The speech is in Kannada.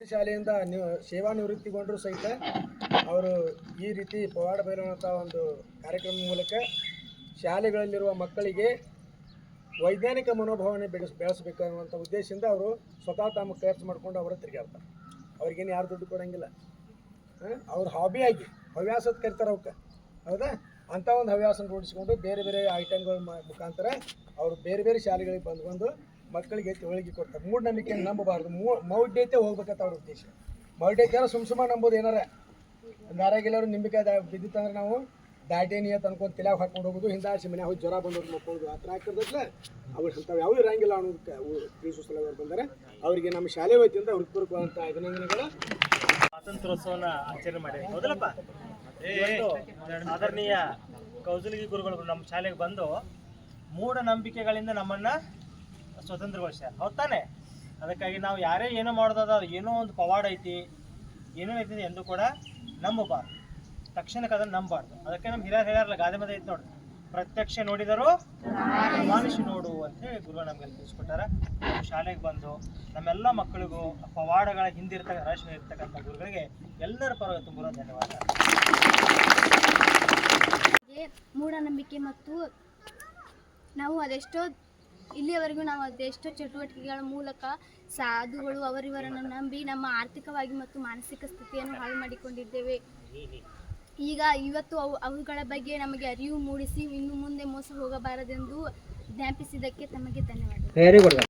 ಶಾಲೆಯಿಂದ ನೀವು ಸೇವಾ ನಿವೃತ್ತಿಗೊಂಡರೂ ಸಹಿತ ಅವರು ಈ ರೀತಿ ಪವಾಡ ಬೈರುವಂಥ ಒಂದು ಕಾರ್ಯಕ್ರಮ ಮೂಲಕ ಶಾಲೆಗಳಲ್ಲಿರುವ ಮಕ್ಕಳಿಗೆ ವೈಜ್ಞಾನಿಕ ಮನೋಭಾವನೆ ಬೆಳೆಸ್ ಬೆಳೆಸಬೇಕು ಅನ್ನುವಂಥ ಉದ್ದೇಶದಿಂದ ಅವರು ಸ್ವತಃ ತಮ್ಮ ಖರ್ಚು ಮಾಡ್ಕೊಂಡು ಅವರು ತಿರುಗಾಡ್ತಾರೆ ಅವ್ರಿಗೇನು ಯಾರು ದುಡ್ಡು ಕೊಡೋಂಗಿಲ್ಲ. ಅವ್ರ ಹಾಬಿಯಾಗಿ ಹವ್ಯಾಸದ ಕರಿತಾರೆ ಅವಕ್ಕೆ. ಹೌದಾ? ಅಂಥ ಒಂದು ಹವ್ಯಾಸನ ರೂಢಿಸಿಕೊಂಡು ಬೇರೆ ಬೇರೆ ಐಟಮ್ಗಳ ಮುಖಾಂತರ ಅವರು ಬೇರೆ ಬೇರೆ ಶಾಲೆಗಳಿಗೆ ಬಂದು ಬಂದು ಮಕ್ಕಳಿಗೆ ತಿಳುವಳಿಕೆ ಕೊಡ್ತಾರೆ. ಮೂಢನಂಬಿಕೆಯನ್ನು ನಂಬಬಾರ್ದು. ಮೂ ಮೌಢ್ಯತೆ ಹೋಗ್ಬೇಕಂತ ಅವ್ರ ಉದ್ದೇಶ. ಮೌಢ್ಯತೆ ಸುಮ್ ಸುಮ್ಮ ನಂಬೋದು ಏನಾರ. ನಿಂಬಿಕೆ ದಾ ಬಿದ್ದಿತ್ತಂದ್ರೆ ನಾವು ದಾಟೇನಿ ಅಂತ ಅನ್ಕೊಂಡು ತಲೆಯಾಗ ಹಾಕೊಂಡು ಹೋಗೋದು ಹಿಂದಾಸಿ ಮನೆ ಹೋಗಿ ಜ್ವರ ಬಂದವ್ರು ಮಕ್ಕಳು ಆ ಥರ ಆಗ್ತಿರ್ತೈತಲ್ಲ ಅವ್ರು ಅಂಥವು ಯಾವ ಇರಂಗಿಲ್ಲ ಅನ್ನೋದಕ್ಕೆ ಅವು ಸಲಹೆ ಬಂದರೆ. ಅವರಿಗೆ ನಮ್ಮ ಶಾಲೆ ವೈದ್ಯದಿಂದ ಹೃತ್ಪೂರ್ವಕವಾದಂಥ ಅಭಿನಂದನೆಗಳು. ಸ್ವಾತಂತ್ರ್ಯೋತ್ಸವನ ಆಚರಣೆ ಮಾಡಿ ಹೌದಲ್ಲಪ್ಪ? ಆದರಣೀಯ ಕೌಸಲಗಿ ಗುರುಗಳು ನಮ್ಮ ಶಾಲೆಗೆ ಬಂದು ಮೂಢನಂಬಿಕೆಗಳಿಂದ ನಮ್ಮನ್ನ ಸ್ವತಂತ್ರಗೊಳಿಸ್ಯಾರ. ಹೌದ್ ತಾನೆ? ಅದಕ್ಕಾಗಿ ನಾವು ಯಾರೇ ಏನೋ ಮಾಡೋದಾದ ಏನೋ ಒಂದು ಪವಾಡ ಐತಿ, ಏನೋ ಐತಿ ಎಂದು ಕೂಡ ನಂಬಬಾರ್ದು. ತಕ್ಷಣಕ್ಕೆ ಅದನ್ನ ನಂಬಬಾರ್ದು. ಅದಕ್ಕೆ ನಮ್ಮ ಹಿರಿಯರು ಹೇಳ್ಯಾರಲ್ಲ, ಗಾದೆ ಮದ ಐತಿ ನೋಡಿ. ಪ್ರತ್ಯಕ್ಷ ನೋಡಿದರು ಮನುಷ್ಯ ನೋಡು ಅಂತ ಹೇಳಿ ಗುರು ನಮಗೆ ತಿಳಿಸ್ಕೊಟ್ಟಾರ. ಶಾಲೆಗೆ ಬಂದು ನಮ್ಮೆಲ್ಲ ಮಕ್ಕಳಿಗೂ ಪವಾಡಗಳ ಹಿಂದಿರ್ತಕ್ಕ ರಹಸ್ಯ ಇರ್ತಕ್ಕಂಥ ಗುರುಗಳಿಗೆ ಎಲ್ಲರ ಪರವಾಗಿ ತುಂಬ ಧನ್ಯವಾದ. ಮೂಢನಂಬಿಕೆ ಮತ್ತು ನಾವು ಅದೆಷ್ಟೋ ಇಲ್ಲಿಯವರೆಗೂ ನಾವು ಅದೆಷ್ಟೋ ಚಟುವಟಿಕೆಗಳ ಮೂಲಕ ಸಾಧುಗಳು ಅವರಿವರನ್ನು ನಂಬಿ ನಮ್ಮ ಆರ್ಥಿಕವಾಗಿ ಮತ್ತು ಮಾನಸಿಕ ಸ್ಥಿತಿಯನ್ನು ಹಾಳು ಮಾಡಿಕೊಂಡಿದ್ದೇವೆ. ಈಗ ಇವತ್ತು ಅವು, ಅವುಗಳ ಬಗ್ಗೆ ನಮಗೆ ಅರಿವು ಮೂಡಿಸಿ ಇನ್ನು ಮುಂದೆ ಮೋಸ ಹೋಗಬಾರದೆಂದು ಜ್ಞಾಪಿಸಿದ್ದಕ್ಕೆ ತಮಗೆ ಧನ್ಯವಾದ